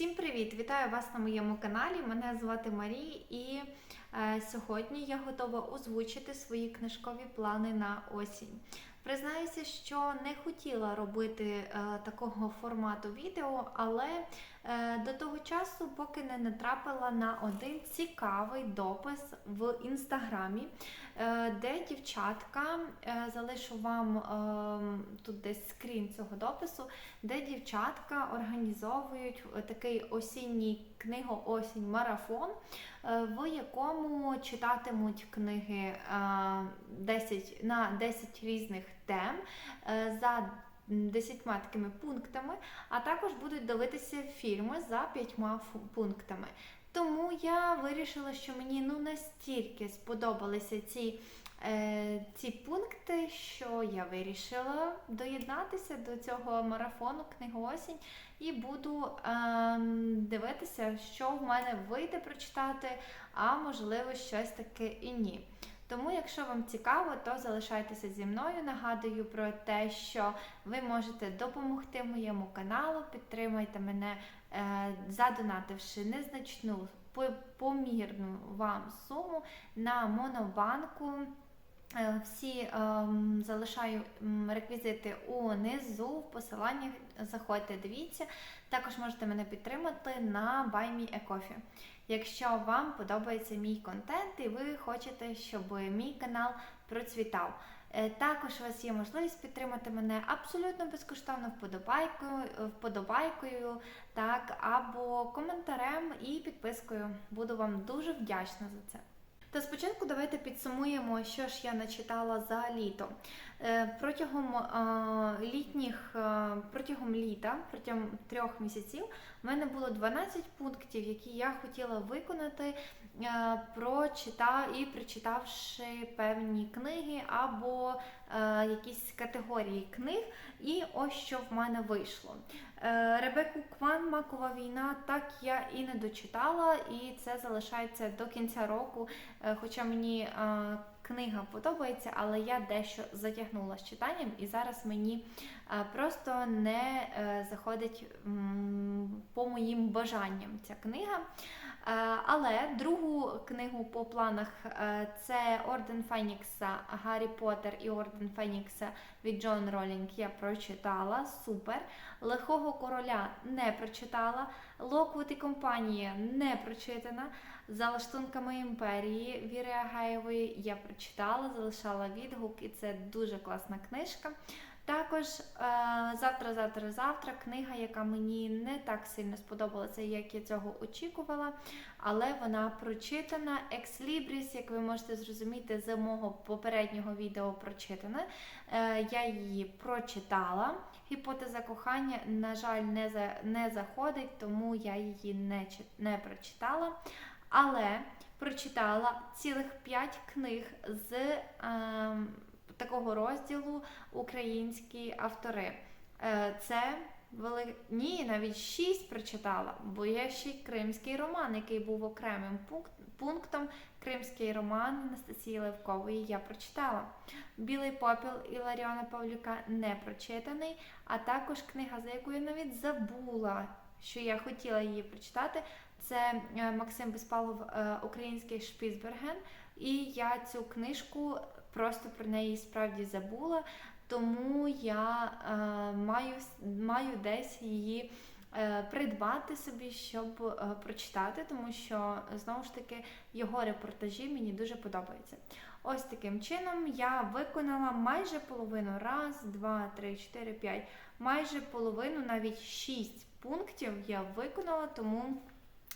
Всім привіт! Вітаю вас на моєму каналі. Мене звати Марі, і е, сьогодні я готова озвучити свої книжкові плани на осінь. Признаюся, що не хотіла робити е, такого формату відео, але до того часу, поки не натрапила на один цікавий допис в інстаграмі, е, де дівчатка е, залишу вам е, тут десь скрін цього допису, де дівчатка організовують такий осінній книго-осінь марафон, е, в якому читатимуть книги е, 10, на 10 різних тем е, за 10 такими пунктами, а також будуть дивитися фільми за 5 пунктами. Тому я вирішила, що мені ну настільки сподобалися ці е, ці пункти, що я вирішила доєднатися до цього марафону книгоосінь і буду е, дивитися, що в мене вийде прочитати, а можливо щось таке і ні. Тому, якщо вам цікаво, то залишайтеся зі мною. Нагадую про те, що ви можете допомогти моєму каналу, підтримайте мене, е, задонативши незначну помірну вам суму на монобанку. Е, всі ем, залишаю реквізити унизу в посиланні. Заходьте, дивіться. Також можете мене підтримати на BuyMeACoffee. Якщо вам подобається мій контент і ви хочете, щоб мій канал процвітав. Е, також у вас є можливість підтримати мене абсолютно безкоштовно вподобайкою, вподобайкою так, або коментарем і підпискою. Буду вам дуже вдячна за це. Та спочатку давайте підсумуємо, що ж я начитала за літо. Е, протягом літніх, протягом літа, протягом трьох місяців, в мене було 12 пунктів, які я хотіла виконати, прочитав прочита і прочитавши певні книги або е, якісь категорії книг. І ось що в мене вийшло. Ребеку Кван Макова війна так я і не дочитала, і це залишається до кінця року. Хоча мені книга подобається, але я дещо затягнула з читанням, і зараз мені е, просто не е, заходить по моїм бажанням ця книга. Е, але другу книгу по планах це Орден Фенікса, Гаррі Поттер і Орден Фенікса від Джон Ролінг я прочитала. Супер. Лихого короля не прочитала. Локвуд і компанія не прочитана. За лаштунками імперії Віри Агаєвої я прочитала, залишала відгук, і це дуже класна книжка. Також завтра, завтра, завтра книга, яка мені не так сильно сподобалася, як я цього очікувала, але вона прочитана. Екс Libris, як ви можете зрозуміти, з мого попереднього відео прочитана. Е, я її прочитала. Гіпотеза кохання, на жаль, не за, не заходить, тому я її не, не прочитала. Але прочитала цілих п'ять книг з е, такого розділу українські автори. Е, це вели... Ні, навіть шість прочитала, бо є ще й кримський роман, який був окремим пунктом. Кримський роман Анастасії Левкової я прочитала. Білий попіл Іларіона Павлюка не прочитаний, а також книга, за яку я навіть забула, що я хотіла її прочитати. Це е, Максим Безпалов, е, Український Шпіцберген. І я цю книжку просто про неї справді забула, тому я е, маю, маю десь її. Придбати собі, щоб прочитати, тому що знову ж таки його репортажі мені дуже подобаються. Ось таким чином я виконала майже половину раз, два, три, чотири, п'ять, майже половину, навіть шість пунктів я виконала, тому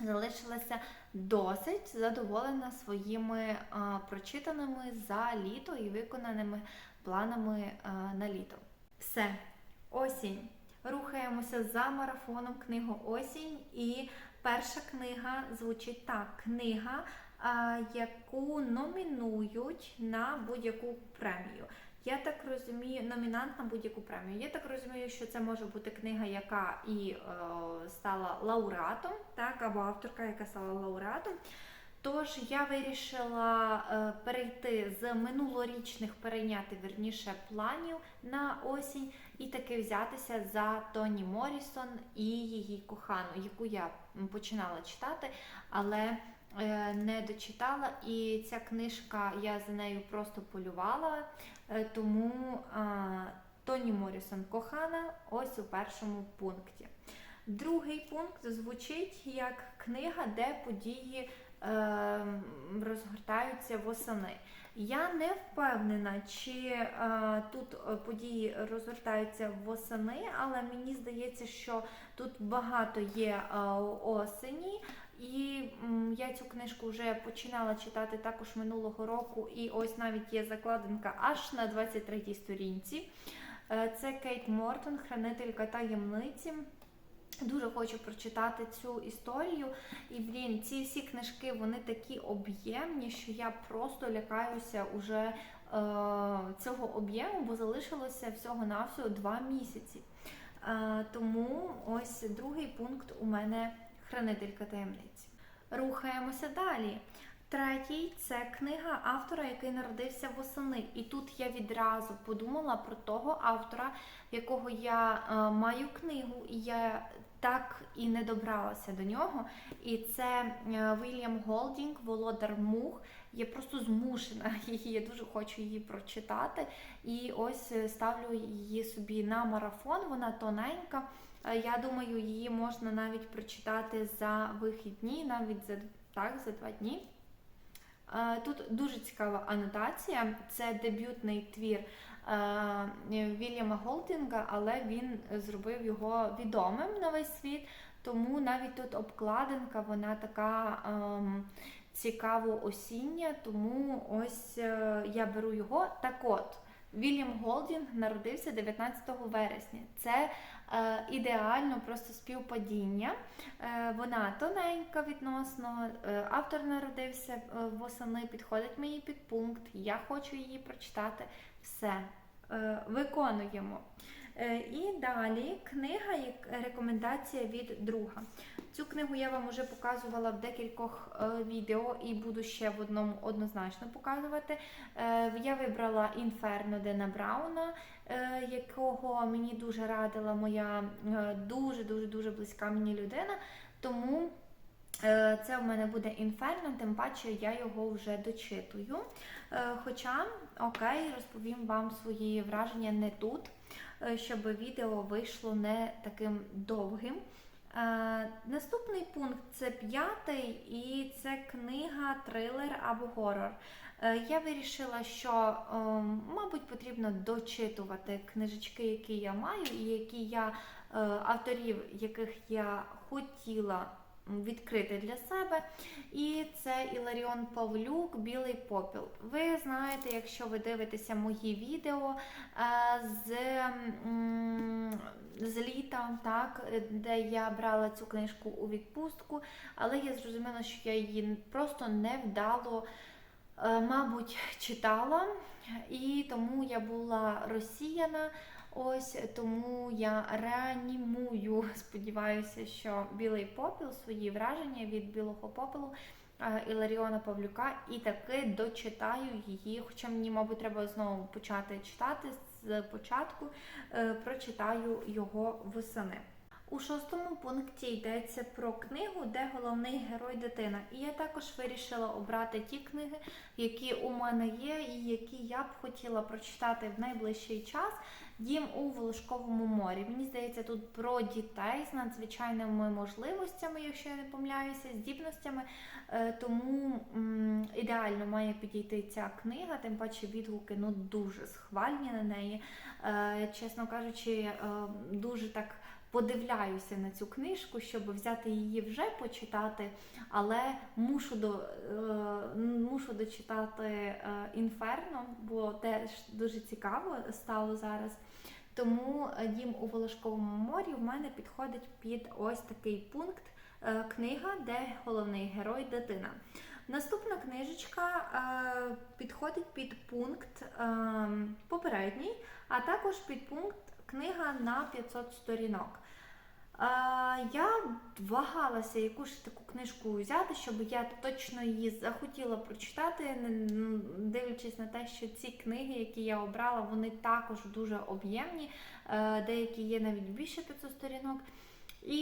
залишилася досить задоволена своїми а, прочитаними за літо і виконаними планами а, на літо. Все, осінь. Рухаємося за марафоном книгу Осінь. І перша книга звучить так: книга, а, яку номінують на будь-яку премію. Я так розумію, номінант на будь-яку премію. Я так розумію, що це може бути книга, яка і е, стала лауреатом, так, або авторка, яка стала лауреатом. Тож я вирішила е, перейти з минулорічних перейняти верніше планів на осінь і таки взятися за Тоні Морісон і її кохану, яку я починала читати, але не дочитала. І ця книжка я за нею просто полювала. Е, Тому Тоні Морісон кохана ось у першому пункті. Другий пункт звучить як книга, де події е, розгортаються восени. Я не впевнена, чи е, тут е, події розгортаються восени, але мені здається, що тут багато є е, осені. І я цю книжку вже починала читати також минулого року, і ось навіть є закладинка аж на 23-й сторінці. Е, Це Кейт Мортон, хранителька таємниці. Дуже хочу прочитати цю історію. І блін, ці всі книжки вони такі об'ємні, що я просто лякаюся уже е, цього об'єму, бо залишилося всього-навсього два місяці. Е, тому ось другий пункт у мене хранителька таємниці. Рухаємося далі. Третій це книга автора, який народився восени. І тут я відразу подумала про того автора, якого я е, маю книгу, і я так і не добралася до нього. І це е, Вільям Голдінг, Володар Мух. Я просто змушена її, я дуже хочу її прочитати. І ось е, ставлю її собі на марафон. Вона тоненька. Е, Я думаю, її можна навіть прочитати за вихідні, навіть за так, за два дні. Е, Тут дуже цікава анотація. Це дебютний твір е, Вільяма Голдінга, але він зробив його відомим на весь світ. Тому навіть тут обкладинка, вона така ем, цікаво осіння. Тому ось е, я беру його. Так от, Вільям Голдінг народився 19 вересня. Це ідеально просто співпадіння. Е, Вона тоненька відносно. е, Автор народився е, восени, підходить мені під пункт. Я хочу її прочитати. Все, е, виконуємо. Е, І далі книга як рекомендація від друга. Цю книгу я вам вже показувала в декількох е, відео і буду ще в одному однозначно показувати. Е, Я вибрала Інферно Дена Брауна, якого мені дуже радила моя е, дуже дуже дуже близька мені людина. Тому це в мене буде інферно, тим паче я його вже дочитую. Хоча, окей, розповім вам свої враження не тут, щоб відео вийшло не таким довгим. Е, Наступний пункт це п'ятий, і це книга, трилер або горор. Е, Я вирішила, що, е, мабуть, потрібно дочитувати книжечки, які я маю, і які я е, авторів, яких я хотіла відкрити для себе. І це Іларіон Павлюк, Білий попіл. Ви знаєте, якщо ви дивитеся мої відео е, з, з літа, так, де я брала цю книжку у відпустку, але я зрозуміла, що я її просто невдало, е, мабуть, читала, і тому я була розсіяна. Ось тому я реанімую. Сподіваюся, що білий попіл, свої враження від білого попелу е, Іларіона Павлюка, і таки дочитаю її. Хоча мені, мабуть, треба знову почати читати з початку, е, прочитаю його восени. У шостому пункті йдеться про книгу, де головний герой дитина. І я також вирішила обрати ті книги, які у мене є, і які я б хотіла прочитати в найближчий час. Дім у Волошковому морі. Мені здається, тут про дітей з надзвичайними можливостями, якщо я не помиляюся, здібностями. Е, Тому ідеально має підійти ця книга, тим паче відгуки ну, дуже схвальні на неї. Е, Чесно кажучи, е, дуже так подивляюся на цю книжку, щоб взяти її вже почитати, але мушу до е, мушу дочитати е, Інферно, бо теж дуже цікаво стало зараз. Тому е, дім у Волошковому морі в мене підходить під ось такий пункт е, книга, де головний герой дитина. Наступна книжечка е, підходить під пункт е, попередній, а також під пункт книга на 500 сторінок. Я вагалася, яку ж таку книжку взяти, щоб я точно її захотіла прочитати, дивлячись на те, що ці книги, які я обрала, вони також дуже об'ємні, е, деякі є навіть більше 500 сторінок. І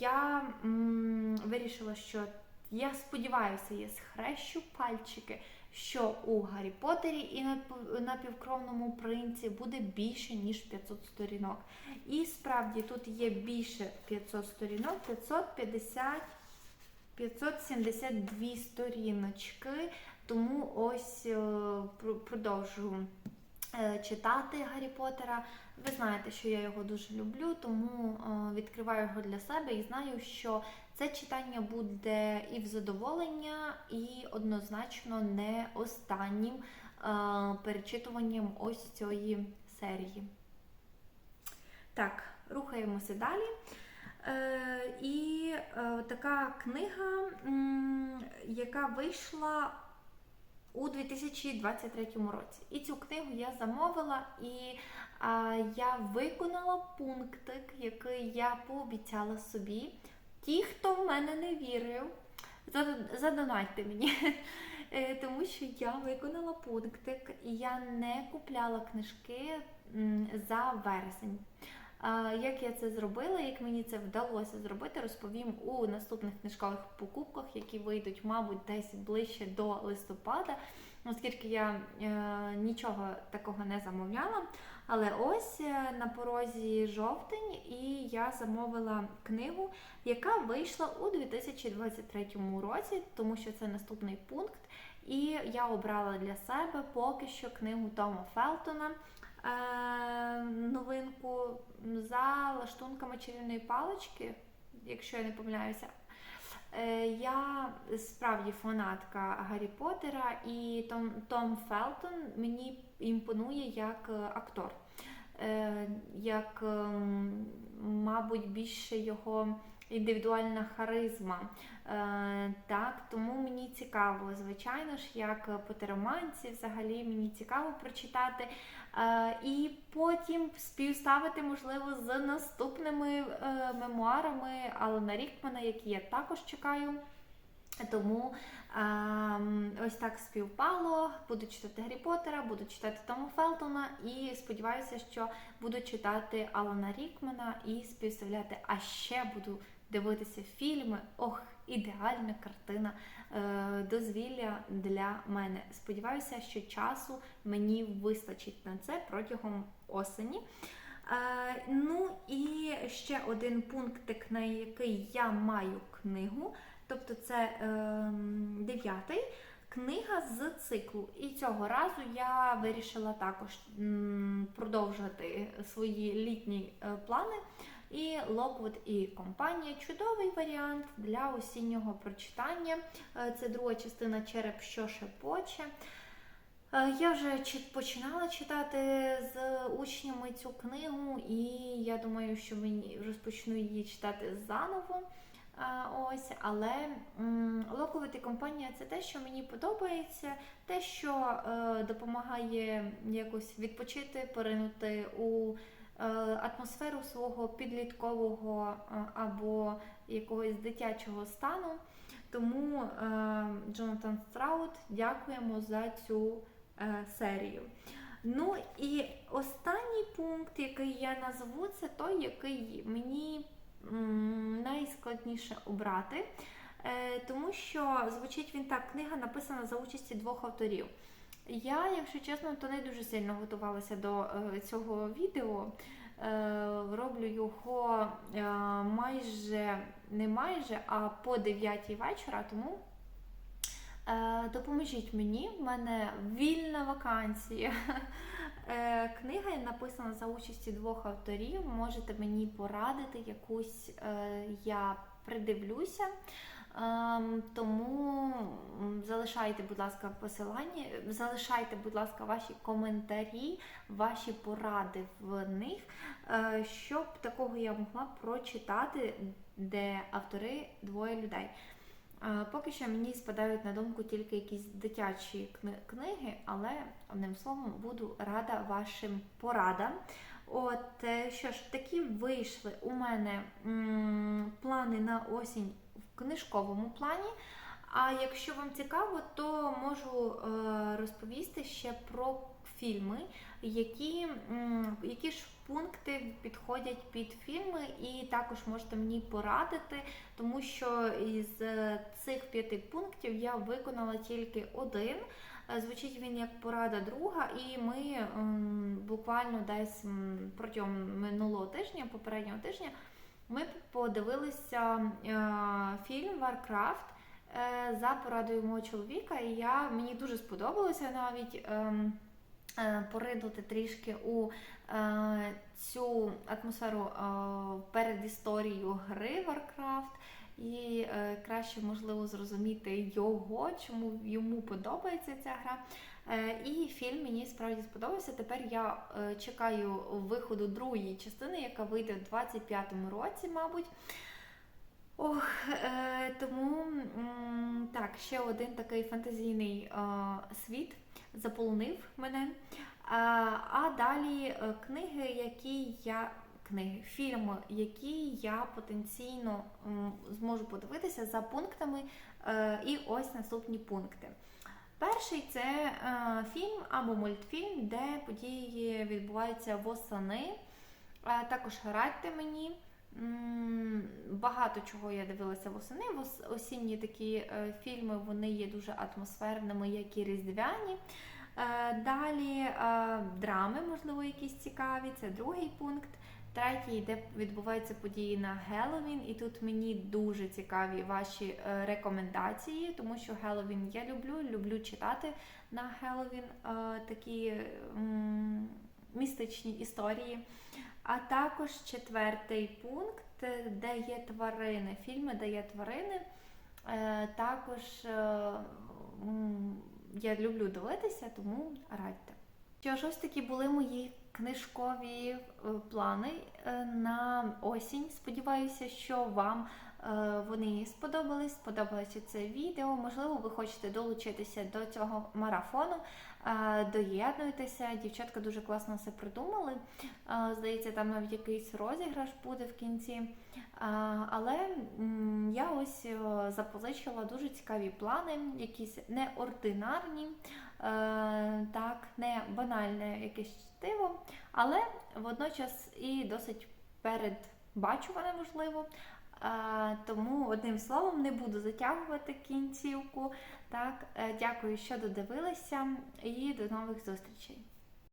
я м, вирішила, що я сподіваюся, я схрещу пальчики, що у Гаррі Поттері і на півкровному принці буде більше, ніж 500 сторінок. І справді тут є більше 500 сторінок, 550, 572 сторіночки. Тому ось продовжую. е, читати Гаррі Поттера. Ви знаєте, що я його дуже люблю, тому е, відкриваю його для себе і знаю, що це читання буде і в задоволення, і однозначно не останнім е, перечитуванням ось цієї серії. Так, рухаємося далі. Е, і е, така книга, яка вийшла у 2023 році. І цю книгу я замовила, і а, я виконала пунктик, який я пообіцяла собі. Ті, хто в мене не вірив, зад- задонатьте мені. Е, Тому що я виконала пунктик і я не купляла книжки за вересень. Як я це зробила, як мені це вдалося зробити, розповім у наступних книжкових покупках, які вийдуть, мабуть, десь ближче до листопада, оскільки я е, нічого такого не замовляла. Але ось е, на порозі жовтень, і я замовила книгу, яка вийшла у 2023 році, тому що це наступний пункт. І я обрала для себе поки що книгу Тома Фелтона. Е, Новинку за лаштунками чарівної палички, якщо я не помиляюся. Е, Я справді фанатка Гаррі Поттера, і Том, Том Фелтон мені імпонує як е, актор. Як, ем, мабуть, більше його індивідуальна харизма. Е, Так, тому мені цікаво, звичайно ж, як потероманці, взагалі мені цікаво прочитати. Е, І потім співставити, можливо, з наступними е, мемуарами Алана Рікмана, які я також чекаю. Тому ем, ось так співпало. Буду читати Гаррі Поттера, буду читати Тома Фелтона і сподіваюся, що буду читати Алана Рікмана і співставляти. А ще буду дивитися фільми. Ох, ідеальна картина е, дозвілля для мене. Сподіваюся, що часу мені вистачить на це протягом осені. Е, ну і ще один пунктик, на який я маю книгу. Тобто це ем, дев'ятий книга з циклу. І цього разу я вирішила також продовжити свої літні е, плани. І Lockwood і компанія чудовий варіант для осіннього прочитання. Е, Це друга частина Череп, що шепоче. Е, Я вже починала читати з учнями цю книгу, і я думаю, що мені розпочну її читати заново. Ось, але Локовити компанія це те, що мені подобається, те, що е, допомагає якось відпочити, поринути у е, атмосферу свого підліткового е, або якогось дитячого стану. Тому е, Джонатан Страут, дякуємо за цю е, серію. Ну і останній пункт, який я назву, це той, який мені найскладніше обрати, е, тому що звучить він так: книга написана за участі двох авторів. Я, якщо чесно, то не дуже сильно готувалася до е, цього відео. Е, роблю його е, майже не майже, а по 9 вечора, тому допоможіть мені, в мене вільна вакансія. Книга написана за участі двох авторів. Можете мені порадити, якусь я придивлюся. Ем, Тому залишайте, будь ласка, посилання, залишайте, будь ласка, ваші коментарі, ваші поради в них, е, щоб такого я могла прочитати, де автори двоє людей. Е, Поки що мені спадають на думку тільки якісь дитячі книги, але одним словом буду рада вашим порадам. От е, що ж, такі вийшли у мене м, плани на осінь книжковому плані. А якщо вам цікаво, то можу е, розповісти ще про фільми, які, які ж пункти підходять під фільми, і також можете мені порадити, тому що із е, цих п'яти пунктів я виконала тільки один. Е, Звучить він як порада друга, і ми буквально десь протягом минулого тижня, попереднього тижня, ми подивилися е, фільм Варкрафт е, за порадою мого чоловіка. І я, мені дуже сподобалося навіть ем, е, поринути трішки у цю атмосферу перед історією гри Warcraft. І е, краще можливо зрозуміти його, чому йому подобається ця гра. Е, і фільм мені справді сподобався. Тепер я е, чекаю виходу другої частини, яка вийде в 25-му році, мабуть. Ох, е, тому м, так, ще один такий фантазійний е, світ заполонив мене. А, а далі е, книги, які я. Книги, фільми, які я потенційно зможу подивитися за пунктами, е, і ось наступні пункти. Перший це е, фільм або мультфільм, де події відбуваються восени. Е, також радьте мені. Багато чого я дивилася восени. Осінні такі фільми вони є дуже атмосферними, як і різдвяні. Далі драми, можливо, якісь цікаві. Це другий пункт. Третій, де відбуваються події на Геловін, і тут мені дуже цікаві ваші е, рекомендації, тому що Геловін я люблю, люблю читати на Геловін е, такі містичні історії. А також четвертий пункт, де є тварини, фільми, де є тварини. Е, Також я люблю дивитися, тому радьте. Що ж, ось такі були мої книжкові е, плани е, на осінь. Сподіваюся, що вам вони сподобались, сподобалося це відео. Можливо, ви хочете долучитися до цього марафону. Е, Доєднуйтеся, дівчатка дуже класно все придумали. Е, Здається, там навіть якийсь розіграш буде в кінці. Е, Але я ось е, запозичила дуже цікаві плани, якісь неординарні, е, так, не банальне якесь чтиво, але водночас і досить передбачуване, можливо. Тому одним словом не буду затягувати кінцівку. Так, е, дякую, що додивилися, і до нових зустрічей.